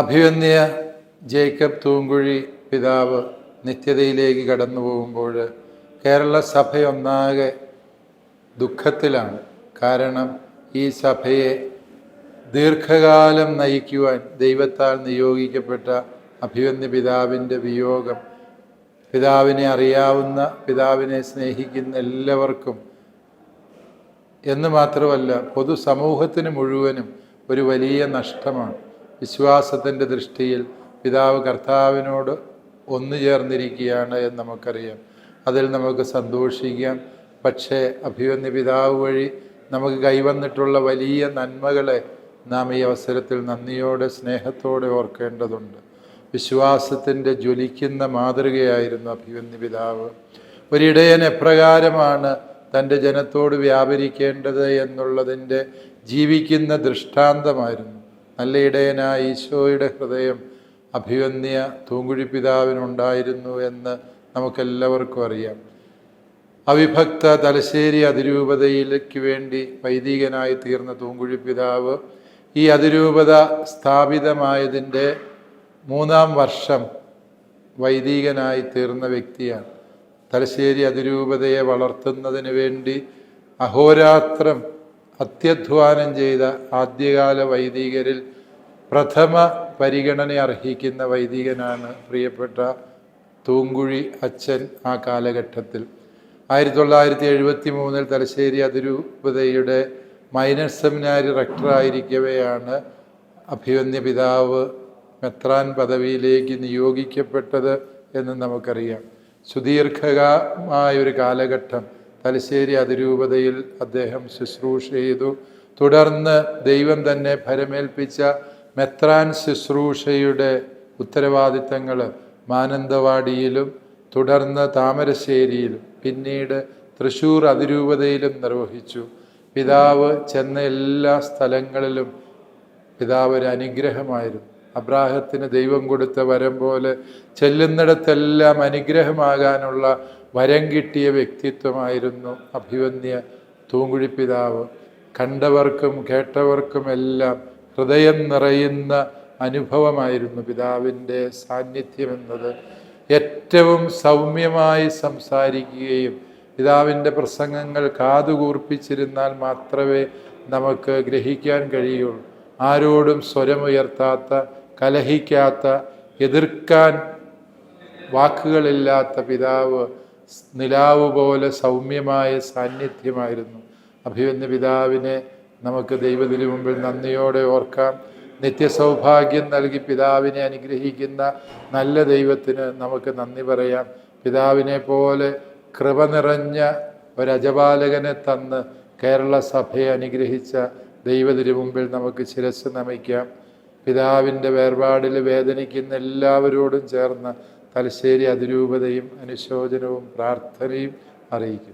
അഭിവന്യ ജേക്കബ് തൂങ്കുഴി പിതാവ് നിത്യതയിലേക്ക് കടന്നു പോകുമ്പോൾ കേരള സഭയൊന്നാകെ ദുഃഖത്തിലാണ്. കാരണം ഈ സഭയെ ദീർഘകാലം നയിക്കുവാൻ ദൈവത്താൽ നിയോഗിക്കപ്പെട്ട അഭിവന്യ പിതാവിന്റെ വിയോഗം പിതാവിനെ അറിയാവുന്ന പിതാവിനെ സ്നേഹിക്കുന്ന എല്ലാവർക്കും എന്ന് മാത്രമല്ല പൊതുസമൂഹത്തിന് മുഴുവനും ഒരു വലിയ നഷ്ടമാണ്. വിശ്വാസത്തിന്റെ ദൃഷ്ടിയിൽ പിതാവ് കർത്താവിനോട് ഒന്നു ചേർന്നിരിക്കുകയാണ് എന്ന് നമുക്കറിയാം. അതിൽ നമുക്ക് സന്തോഷിക്കാം. പക്ഷേ അഭിവന്യ പിതാവ് വഴി നമുക്ക് കൈവന്നിട്ടുള്ള വലിയ നന്മകളെ നാം ഈ അവസരത്തിൽ നന്ദിയോടെ സ്നേഹത്തോടെ ഓർക്കേണ്ടതുണ്ട്. വിശ്വാസത്തിന്റെ ജ്വലിക്കുന്ന മാതൃകയായിരുന്നു അഭിവന്യ പിതാവ്. ഒരിടയൻ എപ്രകാരമാണ് തന്റെ ജനത്തോട് വ്യാപരിക്കേണ്ടത് എന്നുള്ളതിന്റെ ജീവിക്കുന്ന ദൃഷ്ടാന്തമായിരുന്നു. നല്ല ഇടയനായ ഈശോയുടെ ഹൃദയം അഭിവന്യ തൂങ്കുഴി പിതാവിനുണ്ടായിരുന്നു എന്ന് നമുക്കെല്ലാവർക്കും അറിയാം. അവിഭക്ത തലശ്ശേരി അതിരൂപതയിലേക്ക് വേണ്ടി വൈദികനായി തീർന്ന തൂങ്കുഴി പിതാവ് ഈ അതിരൂപത സ്ഥാപിതമായതിന്റെ മൂന്നാം വർഷം വൈദികനായി തീർന്ന വ്യക്തിയാണ്. തലശ്ശേരി അതിരൂപതയെ വളർത്തുന്നതിന് വേണ്ടി അഹോരാത്രം അത്യധ്വാനം ചെയ്ത ആദ്യകാല വൈദികരിൽ പ്രഥമ പരിഗണന അർഹിക്കുന്ന വൈദികനാണ് പ്രിയപ്പെട്ട തൂങ്കുഴി അച്ഛൻ ആ കാലഘട്ടത്തിൽ. ആയിരത്തി തൊള്ളായിരത്തി എഴുപത്തി മൂന്നിൽ തലശ്ശേരി അതിരൂപതയുടെ മൈനർ സെമിനാരി റക്ടറായിരിക്കവെയാണ് അഭിവന്യ പിതാവ് മെത്രാൻ പദവിയിലേക്ക് നിയോഗിക്കപ്പെട്ടത് എന്ന് നമുക്കറിയാം. സുദീർഘമായ ഒരു കാലഘട്ടം തലശ്ശേരി അതിരൂപതയിൽ അദ്ദേഹം ശുശ്രൂഷ ചെയ്തു. തുടർന്ന് ദൈവം തന്നെ ഭരമേൽപ്പിച്ച മെത്രാൻ ശുശ്രൂഷയുടെ ഉത്തരവാദിത്തങ്ങൾ മാനന്തവാടിയിലും തുടർന്ന് താമരശ്ശേരിയിലും പിന്നീട് തൃശൂർ അതിരൂപതയിലും നിർവഹിച്ചു. പിതാവ് ചെന്ന എല്ലാ സ്ഥലങ്ങളിലും പിതാവ് ഒരു അനുഗ്രഹമായിരുന്നു. അബ്രാഹത്തിന് ദൈവം കൊടുത്ത വരം പോലെ ചെല്ലുന്നിടത്തെല്ലാം അനുഗ്രഹമാകാനുള്ള വരം കിട്ടിയ വ്യക്തിത്വമായിരുന്നു അഭിവന്യ തൂങ്കുഴി പിതാവ് കണ്ടവർക്കും കേട്ടവർക്കും എല്ലാം ഹൃദയം നിറയുന്ന അനുഭവമായിരുന്നു പിതാവിന്റെ സാന്നിധ്യം എന്നത് ഏറ്റവും സൗമ്യമായി സംസാരിക്കുകയും പിതാവിന്റെ പ്രസംഗങ്ങൾ കാതുകൂർപ്പിച്ചിരുന്നാൽ മാത്രമേ നമുക്ക് ഗ്രഹിക്കാൻ കഴിയുള്ളൂ. ആരോടും സ്വരമുയർത്താത്ത കലഹിക്കാത്ത എതിർക്കാൻ വാക്കുകളില്ലാത്ത പിതാവ് നിലാവ് പോലെ സൗമ്യമായ സാന്നിധ്യമായിരുന്നു. അഭിവന്യ പിതാവിനെ നമുക്ക് ദൈവത്തിന് മുമ്പിൽ നന്ദിയോടെ ഓർക്കാം. നിത്യസൗഭാഗ്യം നൽകി പിതാവിനെ അനുഗ്രഹിക്കുന്ന നല്ല ദൈവത്തിന് നമുക്ക് നന്ദി പറയാം. പിതാവിനെ പോലെ കൃപ നിറഞ്ഞ ഒരജപാലകനെ തന്ന് കേരള സഭയെ അനുഗ്രഹിച്ച ദൈവത്തിന് മുമ്പിൽ നമുക്ക് ശിരസ് നമിക്കാം. പിതാവിന്റെ വേർപാടിൽ വേദനിക്കുന്ന എല്ലാവരോടും ചേർന്ന് തലശ്ശേരി അതിരൂപതയും അനുശോചനവും പ്രാർത്ഥനയും അറിയിക്കുന്നു.